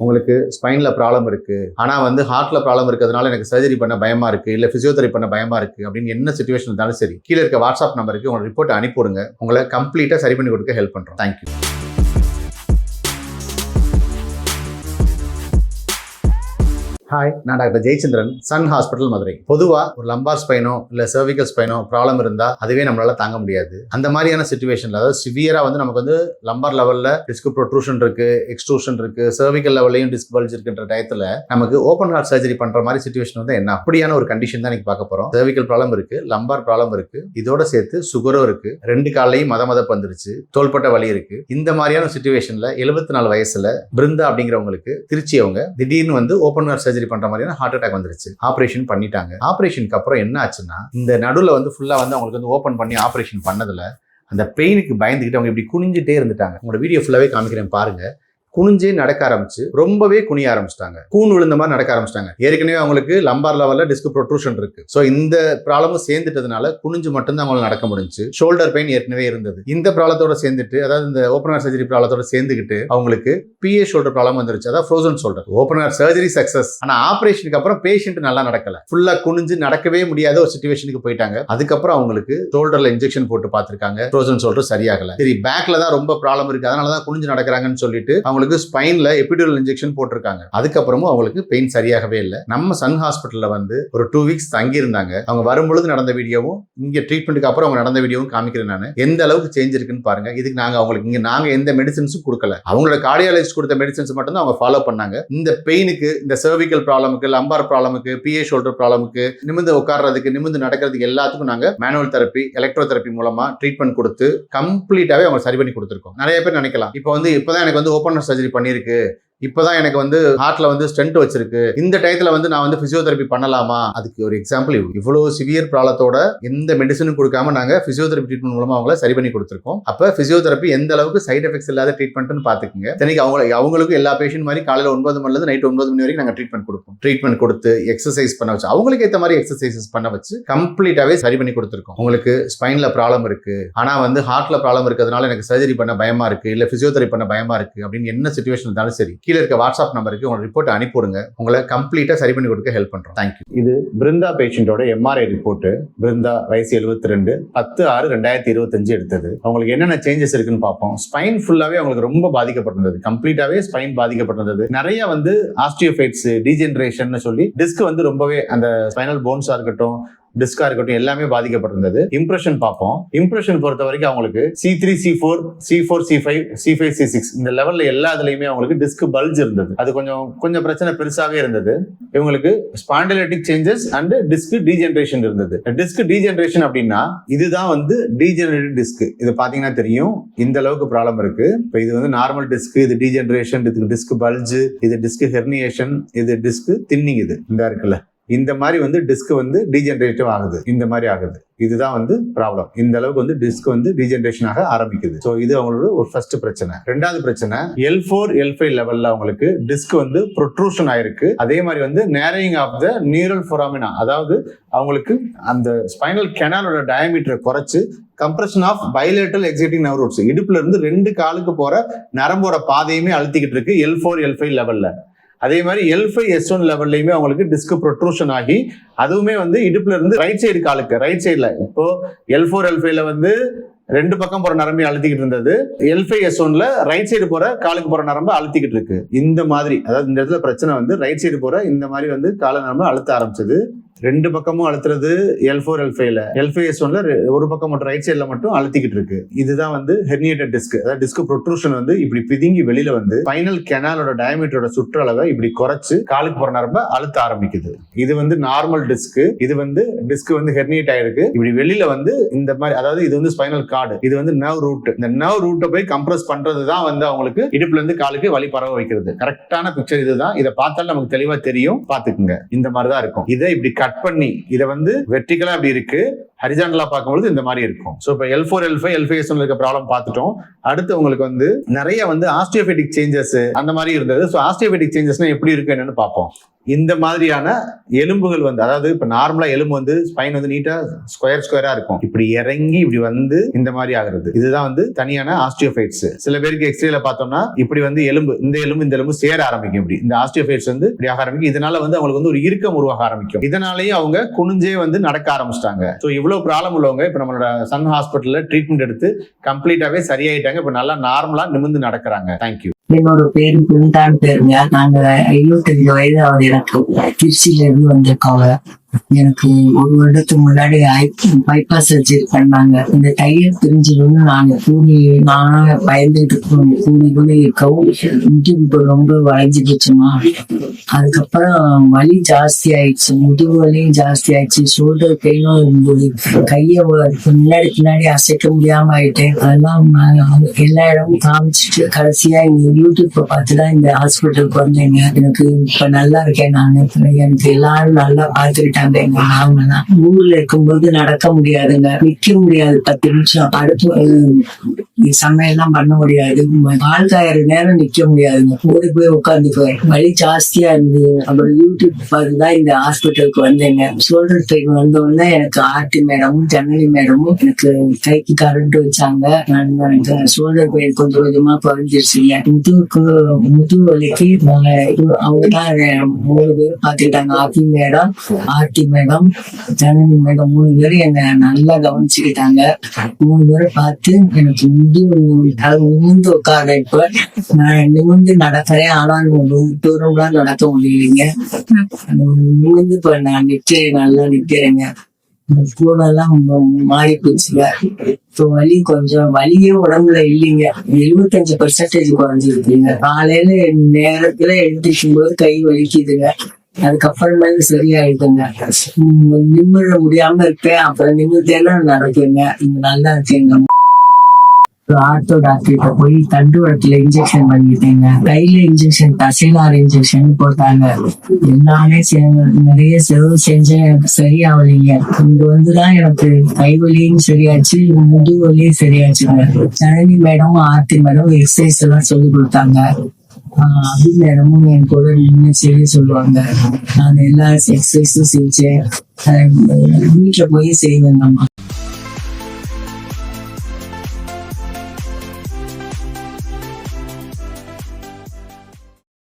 உங்களுக்கு ஸ்பைனில் ப்ராப்ளம் இருக்குது ஆனால் வந்து ஹார்ட்டில் ப்ராப்ளம் இருக்கிறதுனால எனக்கு சர்ஜரி பண்ண பயமாக இருக்குது இல்லை ஃபிசியோதெரபி பண்ண பயமாக இருக்குது அப்படின்னு என்ன சுச்சுவேஷன் இருந்தாலும் சரி கீழே இருக்க வாட்ஸ்அப் நம்பருக்கு உங்களுக்கு ரிப்போர்ட் அனுப்பிவிடுங்க உங்களை கம்ப்ளீட்டாக சரி பண்ணி கொடுக்க ஹெல்ப் பண்ணுறோம் தேங்க்யூ ஹாய் நான் doctor Jayachandran Sun Hospital Madurai. பொதுவா ஒரு லம்பார் ஸ்பைனோ இல்ல சர்விக்கல் ஸ்பைனோ ப்ராப்ளம் இருந்தா அதுவே நம்மளால தாங்க முடியாது. அந்த மாதிரியான சுச்சுவேஷன்ல அதாவது சிவியரா வந்து நமக்கு வந்து லம்பார் லெவல்ல டிஸ்க் ப்ரொட்ரூஷன் இருக்கு எக்ஸ்ட்ரூஷன் இருக்கு சர்விக்கல் லெவல்லையும் டிஸ்க் பல்ஜ் இருக்குன்ற டயத்துல நமக்கு ஓப்பன் ஹார்ட் சர்ஜரி பண்ற மாதிரி சுச்சுவேஷன் வந்து என்ன? அப்படியான ஒரு கண்டிஷன் தான் இன்னைக்கு பார்க்க போறோம். சர்விக்கல் ப்ராப்ளம் இருக்கு லம்பார் ப்ராப்ளம் இருக்கு. இதோட சேர்த்து சுகரும் இருக்கு. ரெண்டு காலையும் மத மத பந்துருச்சு தோள்பட்ட வலி இருக்கு. இந்த மாதிரியான சுச்சுவேஷன்ல எழுபத்தி நாலு வயசுல பிருந்தா அப்படிங்கிறவங்களுக்கு திருச்சி அவங்க திடீர்னு வந்து ஓப்பன் ஹார்ட் சர்ஜரி பண்ற மாதிரியான ஹார்ட் அட்டாக் வந்துருச்சு. ஆப்ரேஷன் பண்ணிட்டாங்க. ஆப்ரேஷனுக்கு அப்புறம் என்ன ஆச்சுன்னா இந்த நடுவில் வந்து ஃபுல்லா வந்து அவங்களுக்கு வந்து ஓப்பன் பண்ணி ஆப்ரேஷன் பண்ணதுல அந்த பெயினுக்கு பயந்துக்கிட்டு அவங்க இப்படி குனிஞ்சிட்டே இருந்துட்டாங்க. உங்களோட வீடியோ ஃபுல்லாவே காமிக்கிறேன் பாருங்க. குனிஞ்சே நடக்க ஆரம்பிச்சு ரொம்பவே குனிய ஆரம்பிச்சிட்டாங்க. கூன் விழுந்த மாதிரி நடக்க ஆரம்பிச்சிட்டாங்க. ஏற்கனவே அவங்களுக்கு லம்பார் லெவலில் டிஸ்க் ப்ரொட்ரூஷன் இருக்கு. ஸோ இந்த ப்ராப்ளமும் சேர்ந்துட்டதுனால குனிஞ்சு மட்டும்தான் அவங்களுக்கு நடக்க முடிஞ்சு. ஷோல்டர் பெயின் ஏற்கனவே இருந்தது. இந்த ப்ராப்ளத்தோட சேர்ந்துட்டு அதாவது இந்த ஓப்பனர் சர்ஜரி ப்ராப்ளத்தோட சேர்ந்துக்கிட்டு அவங்களுக்கு பிஏ ஷோல்டர் ப்ராப்ளம் வந்துருச்சு. அதாவது frozen shoulder opener surgery success ஆனால் ஆப்ரேஷனுக்கு அப்புறம் பேஷண்ட் நல்லா நடக்கல. ஃபுல்லாக குனிஞ்சு நடக்கவே முடியாத ஒரு சுச்சுவேஷனுக்கு போயிட்டாங்க. அதுக்கப்புறம் அவங்களுக்கு ஷோல்டர்ல இன்ஜெக்ஷன் போட்டு பார்த்துருக்காங்க. ஃப்ரோசன் ஷோல்டர் சரியாகல. சரி பேக்ல தான் ரொம்ப ப்ராப்ளம் இருக்கு. அதனால தான் குனிஞ்சு நடக்கிறாங்கன்னு சொல்லிட்டு அவங்களுக்கு ஸ்பைன்ல எபிடூரல் இன்ஜெக்ஷன் போட்டிருக்காங்க. அதுக்கப்புறமும் அவங்களுக்கு பெயின் சரியாகவே இல்லை. நம்ம சன் ஹாஸ்பிட்டல்ல வந்து ஒரு டூ வீக்ஸ் தங்கி இருந்தாங்க அவங்க வரும்பொழுது நடந்த வீடியோவும் இங்க ட்ரீட்மெண்ட்டுக்கு அப்புறம் அவங்க நடந்த வீடியோவும் காமிக்கிறேன் நான். எந்த அளவுக்கு சேஞ்ச் இருக்குன்னு பாருங்க. இதுக்கு நாங்க அவங்களுக்கு இங்க நாங்க எந்த மெடிசன்ஸும் கொடுக்கல. அவங்களோட கார்டியாலஜிஸ்ட் கொடுத்த மெடிசன்ஸ் மட்டும் தான் அவங்க ஃபாலோ பண்ணாங்க. இந்த பெயினுக்கு இந்த சர்விக்கல் ப்ராப்ளமுக்கு லம்பார் ப்ராப்ளமுக்கு பிஏ ஷோல்டர் ப்ராப்ளமுக்கு நிமிந்து உட்கார்றதுக்கு நிமிந்து நடக்கிறதுக்கு எல்லாத்துக்கும் நாங்க மேனுவல் தெரப்பி எலக்ட்ரோ தெரப்பி மூலமா ட்ரீட்மெண்ட் கொடுத்து கம்ப்ளீட்டாவே அவங்க சரி பண்ணி கொடுத்துருக்கோம். நிறைய பேர் நினைக்கலாம். இப்போ வந்து இப்பதான் எனக்கு வந்து ஓப்பன் சர்ஜரி பண்ணியிருக்கு. இப்போதான் எனக்கு வந்து ஹார்ட்ல வந்து ஸ்டென்ட் வச்சிருக்கு. இந்த டயத்துல வந்து நான் வந்து பிசியோதெரபி பண்ணலாமா? அதுக்கு ஒரு எக்ஸாம்பிள் இவ்வளவு. சிவியர் ப்ராப்ளத்தோட எந்த மெடிசனும் கொடுக்காம நாங்க பிசியோதெரபி ட்ரீட்மெண்ட் மூலமா அவங்கள சரி பண்ணி கொடுத்துருக்கோம். அப்ப பிசியோதெரபி எந்த அளவுக்கு சைட் எஃபெக்ட்ஸ் இல்லாத ட்ரீட்மெண்ட்னு பாத்துக்கோங்க தனிக்கு அவங்க அவங்களுக்கு எல்லா பேஷண்ட் மாதிரி காலையில ஒன்பது மணிலருந்து நைட் ஒன்பது மணி வரைக்கும் நாங்க ட்ரீட்மெண்ட் கொடுப்போம். ட்ரீட்மெண்ட் கொடுத்து எக்ஸசைஸ் பண்ண வச்சு அவங்களுக்கு ஏற்ற மாதிரி எக்ஸசைசஸ் பண்ண வச்சு கம்ப்ளீட்டாவே சரி பண்ணி கொடுத்துருக்கோம். உங்களுக்கு ஸ்பைன்ல ப்ராப்ளம் இருக்கு. ஆனா வந்து ஹார்ட்ல ப்ராப்ளம் இருக்கிறதுனால எனக்கு சர்ஜரி பண்ண பயமா இருக்கு இல்ல பிசியோதெரபி பண்ண பயமா இருக்கு அப்படின்னு என்ன சுச்சுவேஷன் இருந்தாலும் சரி கீழே இருக்க வாட்ஸ்அப் நம்பருக்கு உங்க ரிப்போர்ட் அனுப்பிவிடுங்க. உங்களை கம்ப்ளீட்டா சரி பண்ணி கொடுக்க ஹெல்ப் பண்றோம். தேங்க்யூ இது பிருந்தா பேஷண்டோட எம்ஆர்ஐ ரிப்போர்ட் பிருந்தா வயசு எழுபத்தி ரெண்டு பத்து ஆறு ரெண்டாயிரத்தி இருபத்தஞ்சு எடுத்தது. அவங்களுக்கு என்னென்ன சேஞ்சஸ் இருக்குன்னு பார்ப்போம். ஸ்பைன் ஃபுல்லாவே அவங்களுக்கு ரொம்ப பாதிக்கப்பட்டிருந்தது. கம்ப்ளீட்டாவே ஸ்பைன் பாதிக்கப்பட்டிருந்தது. நிறைய வந்து ஆஸ்டியோஃபைட்ஸ் டீஜென்ரேஷன் சொல்லி டிஸ்க் வந்து ரொம்பவே அந்த ஸ்பைனல் போன்ஸா இருக்கட்டும் டிஸ்கா இருக்கட்டும் எல்லாமே பாதிக்கப்பட்டிருந்தது. இம்ப்ரெஷன் பார்ப்போம். இம்ப்ரெஷன் பொறுத்த வரைக்கும் அவங்களுக்கு C three C four C four C five C five C six இந்த லெவல்ல எல்லா இதுலயுமே அவங்களுக்கு டிஸ்க் பல்ஜ் இருந்தது. அது கொஞ்சம் கொஞ்சம் பிரச்சனை பெருசாவே இருந்தது. இவங்களுக்கு spondylitic changes and disc degeneration இருந்தது. டிஸ்க் டீஜென்ரேஷன் அப்படின்னா இதுதான் வந்து டீஜென்ரேட் டிஸ்க் இது பாத்தீங்கன்னா தெரியும். இந்த அளவுக்கு ப்ராப்ளம் இருக்கு. இப்போ இது வந்து நார்மல் டிஸ்க் இது டீஜென்ரேஷன் இதுக்கு டிஸ்க் பல்ஜ் இது டிஸ்க் ஹெர்னியேஷன் இது டிஸ்க் தின்னிங் இது. இந்த இருக்குல்ல. இந்த மாதிரி வந்து டிஸ்க் வந்து டீஜென்ரேட்டிவ் ஆகுது. இந்த மாதிரி ஆகுது. இதுதான் வந்து ப்ராப்ளம் இந்த அளவுக்கு வந்து டிஸ்க் வந்து டீஜென்ரேஷன் ஆக ஆரம்பிக்குது. ஸோ இது அவங்களோட ஒரு ஃபர்ஸ்ட் பிரச்சனை. ரெண்டாவது பிரச்சனை எல் ஃபோர் எல் ஃபைவ் லெவலில் அவங்களுக்கு டிஸ்க் வந்து ப்ரொட்ரூஷன் ஆயிருக்கு. அதே மாதிரி வந்து நேரிங் ஆஃப் த நியூரல் ஃபொராமினா அதாவது அவங்களுக்கு அந்த ஸ்பைனல் கெனாலோட டயமீட்டரை குறைச்சு compression of bilateral exiting nerve roots இடுப்புல இருந்து ரெண்டு காலுக்கு போற நரம்போட பாதையுமே அழுத்திக்கிட்டு இருக்கு எல் ஃபோர் எல் ஃபைவ் லெவல்ல அதே மாதிரி எல் ஃபைவ் எஸ் ஒன் லெவல்லையுமே அவங்களுக்கு டிஸ்க் ப்ரொட்ரூஷன் ஆகி அதுவுமே வந்து இடுப்புல இருந்து ரைட் சைடு காலுக்கு ரைட் சைடில் இப்போ எல் ஃபோர் எல் ஃபைவ்ல வந்து ரெண்டு பக்கம் போற நரம்பு அழுத்திக்கிட்டு இருந்தது. எல்ஃபை எஸ் ஒன்ல ரைட் சைடு போற காலுக்கு போற நரம்பு அழுத்திக்கிட்டு இருக்கு. இந்த மாதிரி அதாவது இந்த இடத்துல பிரச்சனை வந்து ரைட் சைடு போற இந்த மாதிரி வந்து கால நரம்பு அழுத்த ஆரம்பிச்சது. ரெண்டு பக்கமும் அழுத்துறது எல் ஃபோர் எல் ஃபைவ்ல எல் ஃபைவ் எஸ் ஒன்ல ஒரு பக்கம் மட்டும் ரைட் சைட்ல மட்டும் அழுத்திக்கிட்டு இருக்கு. இதுதான் வந்து ஹெர்னியேட்டட் டிஸ்க் அதாவது டிஸ்க் ப்ரொட்ரூஷன் வந்து இப்படி பிதுங்கி வெளியில வந்து ஃபைனல் கெனாலோட டயமீட்டரோட சுற்றளவை இப்படி குறைச்சு காலுக்கு போற நரம்ப அழுத்த ஆரம்பிக்குது. இது வந்து நார்மல் டிஸ்க் இது வந்து டிஸ்க் வந்து ஹெர்னியேட் ஆயிருக்கு. இப்படி வெளியில வந்து இந்த மாதிரி அதாவது இது வந்து ஸ்பைனல் கார்டு இது வந்து நர்வ் ரூட் இந்த நர்வ் ரூட்டை போய் கம்ப்ரஸ் பண்றது தான் வந்து அவங்களுக்கு இடுப்புல இருந்து காலுக்கு வலி பரவ வைக்கிறது. கரெக்டான பிக்சர் இதுதான். இதை பார்த்தாலும் நமக்கு தெளிவா தெரியும். பாத்துக்குங்க இந்த மாதிரி தான் இருக்கும். இதை இப்படி கட் பண்ணி இதை வந்து வெர்டிகலா அப்படி இருக்கு. ஹரிஜாண்டலா பார்க்கும்போது இந்த மாதிரி இருக்கும். ஸோ இப்போ L four L five L five இருக்க ப்ராப்ளம் பார்த்துட்டோம். அடுத்து உங்களுக்கு வந்து நிறைய வந்து ஆஸ்டியோபேட்டிக் சேஞ்சஸ் அந்த மாதிரி இருந்தது. ஸோ ஆஸ்டியோபேட்டிக் சேஞ்சஸ்னா எப்படி இருக்கு என்னன்னு பார்ப்போம். இந்த மாதிரியான எலும்புகள் வந்து அதாவது இப்ப நார்மலா எலும்பு வந்து ஸ்பைன் வந்து நீட்டா ஸ்கொயர் ஸ்கொயரா இருக்கும். இப்படி இறங்கி இப்படி வந்து இந்த மாதிரி ஆகுறது. இதுதான் வந்து தனியான ஆஸ்டியோஃபைட்ஸ் சில பேருக்கு எக்ஸ்ரேல பார்த்தோம்னா இப்படி வந்து எலும்பு இந்த எலும்பு இந்த எலும்பு சேர ஆரம்பிக்கும் இப்படி. இந்த ஆஸ்டியோஃபைட்ஸ் வந்து இப்படி ஆக ஆரம்பிக்கும். இதனால வந்து அவங்களுக்கு வந்து ஒரு இறுக்கம் உருவாக ஆரம்பிக்கும். இதனாலேயே அவங்க குனிஞ்சே வந்து நடக்க ஆரம்பிச்சிட்டாங்க. ஸோ இவ்வளவு ப்ராப்ளம் உள்ளவங்க இப்ப நம்மளோட சன் ஹாஸ்பிட்டல்ல ட்ரீட்மெண்ட் எடுத்து கம்ப்ளீட்டாவே சரியாயிட்டாங்க. இப்ப நல்லா நார்மலா நிமிர்ந்து நடக்கிறாங்க. தேங்க்யூ என்னோட பேரு பிருந்தான் பேருங்க. நாங்க ஐம்பத்தஞ்சு வயது அவர் எனக்கு. திருச்சியில இருந்து வந்திருக்கோங்க. எனக்கு ஒரு வருடத்துக்கு முன்னாடி பைபாஸ் சர்ஜரி பண்ணாங்க. இந்த டையர் பிரிஞ்சதுன்னு நாங்க கூலி நானும் பயந்துட்டு இருக்கோம். கூட இருக்கவும் முதுகு ரொம்ப வளைஞ்சு போச்சுமா அதுக்கப்புறம் வலி ஜாஸ்தி ஆயிடுச்சு. முதுகு வலியும் ஜாஸ்தி ஆயிடுச்சு. ஷோல்டர் பெயினும் இருந்தது. கையை முன்னாடி பின்னாடி அசைக்க முடியாம ஆயிட்டேன். அதெல்லாம் நான் எல்லா இடமும் காமிச்சிட்டு கடைசியா இந்த யூடியூப் பார்த்துதான் இந்த ஹாஸ்பிட்டலுக்கு வந்தேங்க. எனக்கு இப்ப நல்லா இருக்கேன். நான் எனக்கு எல்லாரும் நல்லா போயிட்டாங்க எங்க மாமனா ஊர்ல இருக்கும்போது நடக்க முடியாதுங்க. நிக்க முடியாது. பத்து நிமிஷம். அடுப்பு சமையல்லாம் பண்ண முடியாது. கால் நேரம் நிக்க முடியாதுங்க ஓடி போய் உட்காந்துக்குவேன் வலி ஜாஸ்தியா இருந்தது அப்புறம் யூடியூப் பார்த்துதான் இந்த ஹாஸ்பிட்டலுக்கு வந்தேங்க. ஷோல்டர் பெயின் வந்த எனக்கு ஆர்டி மேடமும் ஜன்னலி மேடமும் எனக்கு கைக்கு கரண்ட் வச்சாங்க. நான் ஷோல்டர் பெயின் கொஞ்சம் கொஞ்சமா குறைஞ்சிருச்சுங்க. முதுகுக்கு முதுகு வலிக்கு அவங்க தான் மூணு பேர் பார்த்துக்கிட்டாங்க Aarthi madam Aarthi madam Janani madam மூணு பேரும் என்னை நல்லா கவனிச்சுக்கிட்டாங்க. மூணு பேரை பார்த்து எனக்கு முதுகு உட்கார இப்ப. நான் நிமிந்து நடக்கிறேன் ஆனால் ரொம்ப தூரம்லாம் நடக்க முடியலைங்க. நிமிந்து இப்ப நான் நிற்கிறேன் நல்லா நிக்கிறேங்க. கூட எல்லாம் மாறி போச்சுங்க இப்போ வலி கொஞ்சம் வலியே உடம்புல இல்லைங்க. எழுபத்தஞ்சு பர்சன்டேஜ் குறைஞ்சிருக்குங்க. காலையில நேரத்துல எழுந்திரிக்கும் போது கை வலிக்குதுங்க. அதுக்கப்புறமேல சரியாயிடுங்க உம் முடியாம இருப்பேன். அப்புறம் நிமிர்ந்தேன்னா நடக்குங்க. இது நல்லா இருக்குங்க ஆர்த்தோ டாக்டர்கிட்ட போய் தண்டுவடத்துல இன்ஜெக்ஷன் பண்ணிட்டேங்க கையில இன்ஜெக்ஷன் தசைலார் இன்ஜெக்ஷன் போட்டாங்க. எல்லாமே நிறைய செலவு செஞ்சேன். எனக்கு சரியாகலைங்க. இங்க வந்துதான் எனக்கு கைவலியும் சரியாச்சு முதுகு வலியும் சரியாச்சுங்க. Janani madam Aarthi madam exercise எல்லாம் சொல்லி கொடுத்தாங்க. ஆஹ் அபி மேடமும் என் கூட நின்று செய்ய சொல்லுவாங்க. நான் எல்லா எக்ஸசைஸும் செஞ்சேன். வீட்டுல போய் செய்வேன்